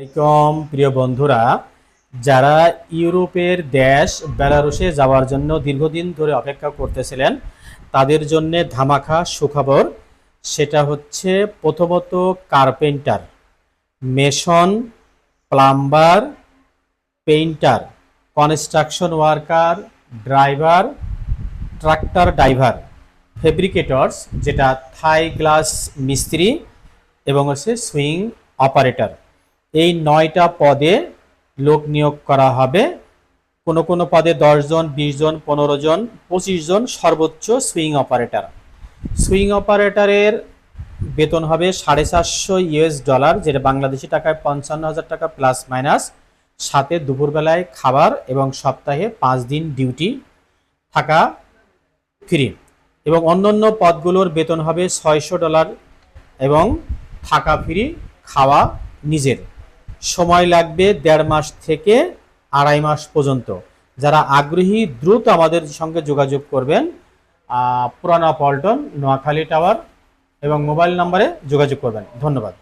আসসালামাইকুম প্রিয় বন্ধুরা, যারা ইউরোপের দেশ বেলারুশে যাওয়ার জন্য দীর্ঘদিন ধরে অপেক্ষা করতেছিলেন, তাদের জন্য ধামাখা সুখবর সেটা হচ্ছে প্রথমত carpenter, mason, plumber, painter, construction worker, driver, tractor driver, fabricators, যেটা থাই গ্লাস মিস্ত্রি এবং হচ্ছে সুইং অপারেটর। এই নয়টা পদে লোক নিয়োগ করা হবে। কোনো কোনো পদে দশজন বিশ জন পনেরো জন পঁচিশ জন সর্বোচ্চ সুইং অপারেটর। সুইং অপারেটরের বেতন হবে সাড়ে চারশো ইউএস ডলার, যেটা বাংলাদেশি টাকায় পঞ্চান্ন হাজার টাকা প্লাস মাইনাস। সাথে দুপুরবেলায় খাবার এবং সপ্তাহে পাঁচ দিন ডিউটি থাকা ফ্রি। এবং অন্যান্য পদগুলোর বেতন হবে ছয়শো ডলার এবং থাকা ফ্রি, খাওয়া নিজের। সময় লাগবে দেড় মাস থেকে আড়াই মাস পর্যন্ত। যারা আগ্রহী, দ্রুত আমাদের সঙ্গে যোগাযোগ করবেন পুরানা পল্টন, নোয়াখালী টাওয়ার এবং মোবাইল নম্বরে যোগাযোগ করবেন। ধন্যবাদ।